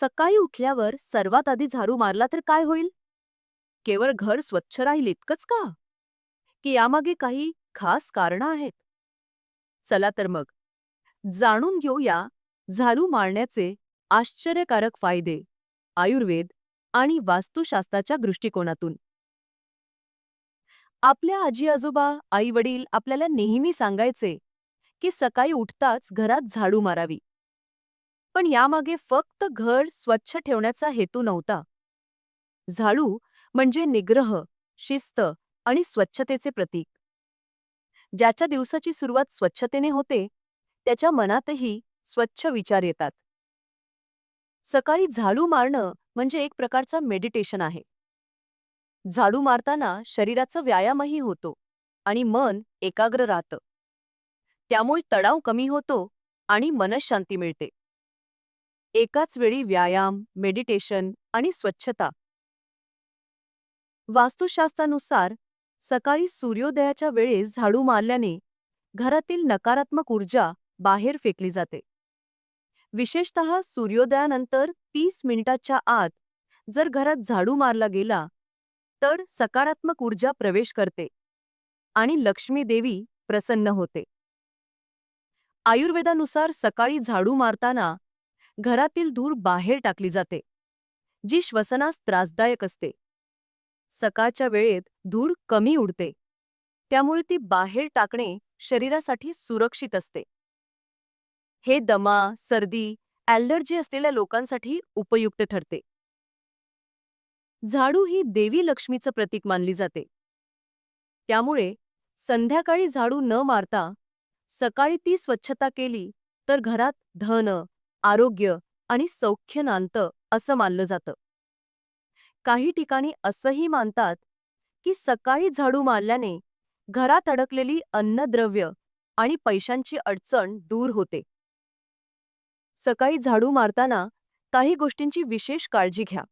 सकाळी उठल्यावर सर्वात आधी झाडू मारला तर काय होईल? केवळ घर स्वच्छ राहील इतकंच का? की यामागे काही खास कारणं आहेत. चला तर मग. जाणून घेऊया झाडू मारण्याचे आश्चर्यकारक फायदे आयुर्वेद आणि वास्तुशास्त्राच्या दृष्टिकोनातून. आपल्या आजी आजोबा आई वडील आपल्याला नेहमी सांगायचे की सकाळी उठताच घरात झाडू मारावी. पण यामागे फक्त घर स्वच्छ ठेवण्याचा हेतू नव्हता. झाडू म्हणजे निग्रह शिस्त आणि स्वच्छतेचे प्रतीक. ज्याच्या दिवसाची सुरुवात स्वच्छतेने होते त्याच्या मनातही स्वच्छ विचार येतात. सकाळी झाडू मारणं म्हणजे एक प्रकारचा मेडिटेशन आहे. झाडू मारताना शरीराचा व्यायामही होतो आणि मन एकाग्र राहतं. त्यामुळे तणाव कमी होतो आणि मनशांती मिळते. एकाच वेळी व्यायाम मेडिटेशन आणि स्वच्छता. वास्तुशास्त्रानुसार सकाळी सूर्योदयाच्या वेळेस झाडू मारल्याने घरातील नकारात्मक ऊर्जा बाहेर फेकली जाते. विशेषत सूर्योदयानंतर तीस मिनिटाच्या आत जर घरात झाडू मारला गेला तर सकारात्मक ऊर्जा प्रवेश करते आणि लक्ष्मी देवी प्रसन्न होते. आयुर्वेदानुसार सकाळी झाडू मारताना घरातील धूळ बाहेर टाकली जाते जी श्वसनास त्रासदायक असते. सकाळच्या वेळेत धूळ कमी उडते. त्यामुळे ती बाहेर टाकणे शरीरासाठी सुरक्षित असते. हे दमा सर्दी ॲलर्जी असलेल्या लोकांसाठी उपयुक्त ठरते. झाडू ही देवी लक्ष्मीचं प्रतीक मानली जाते. त्यामुळे संध्याकाळी झाडू न मारता सकाळी ती स्वच्छता केली तर घरात धन आरोग्य आणि सौख्य नांत असं मानलं जातं. काही ठिकाणी असंही मानतात की सकाळी झाडू मारल्याने घरात अडकलेली अन्नद्रव्य आणि पैशांची अडचण दूर होते. सकाळी झाडू मारताना काही गोष्टींची विशेष काळजी घ्या.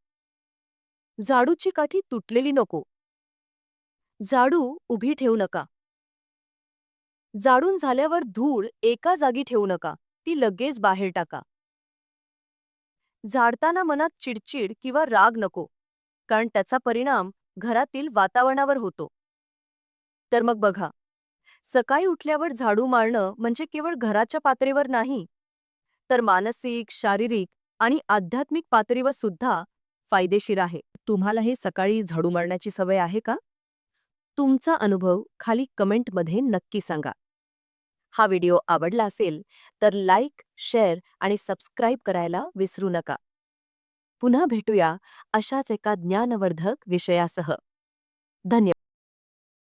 झाडूची काठी तुटलेली नको. झाडू उभी ठेवू नका. जाडून झाल्यावर धूळ एका जागी ठेवू नका ती लगेच बाहेर टाका. झाडताना मनात चिडचिड किंवा राग नको कारण त्याचा परिणाम घरातील वातावरणावर होतो. तर मग बघा सकाळी उठल्यावर झाडू मारणं म्हणजे केवळ घराच्या पातळीवर नाही तर मानसिक शारीरिक आणि आध्यात्मिक पातळीवर सुद्धा फायदेशीर आहे. तुम्हाला हे सकाळी झाडू मारण्याची सवय आहे का? तुमचा अनुभव खाली कमेंटमध्ये नक्की सांगा. हा व्हिडिओ आवडला असेल तर लाईक शेअर आणि सबस्क्राईब करायला विसरू नका. पुन्हा भेटूया अशाच एका ज्ञानवर्धक विषयासह. धन्यवाद